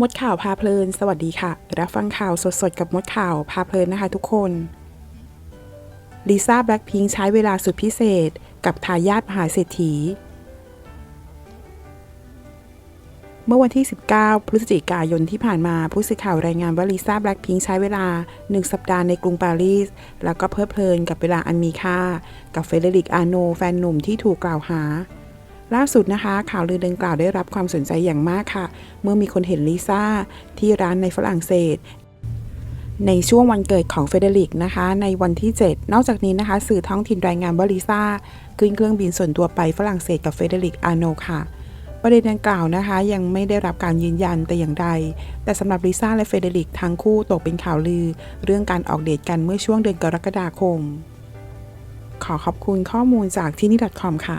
มดข่าวพาเพลิน สวัสดีค่ะ รับฟังข่าวสดๆ กับมดข่าวพาเพลินนะคะทุกคนลิซ่าแบล็คพิงค์ใช้เวลาสุดพิเศษ กับทายาทมหาเศรษฐี เมื่อวันที่ 19 พฤศจิกายนที่ผ่านมาผู้สื่อข่าวรายงานว่าลิซ่าแบล็คพิงค์ใช้เวลา 1 สัปดาห์ในกรุงปารีส แล้วก็เพลิดเพลินกับเวลาอันมีค่า กับเฟเดริกอาโนแฟนหนุ่มที่ถูกกล่าวหา ล่าสุดนะคะ ข่าวลือดังกล่าวได้รับความสนใจอย่างมากค่ะ เมื่อมีคนเห็นลิซ่าที่ร้านในฝรั่งเศสในช่วงวันเกิดของเฟเดริกนะคะ ในวันที่ 7 นอกจากนี้นะคะ สื่อท้องถิ่นรายงานว่าลิซ่าขึ้นเครื่องบินส่วนตัวไปฝรั่งเศสกับเฟเดริกอาโนค่ะ ประเด็นดังกล่าวนะคะ ยังไม่ได้รับการยืนยันแต่อย่างใด แต่สำหรับลิซ่าและเฟเดริกทั้งคู่ตกเป็นข่าวลือ เรื่องการออกเดทกันเมื่อช่วงเดือนกรกฎาคม ขอขอบคุณข้อมูลจากที่นี่ .com ค่ะ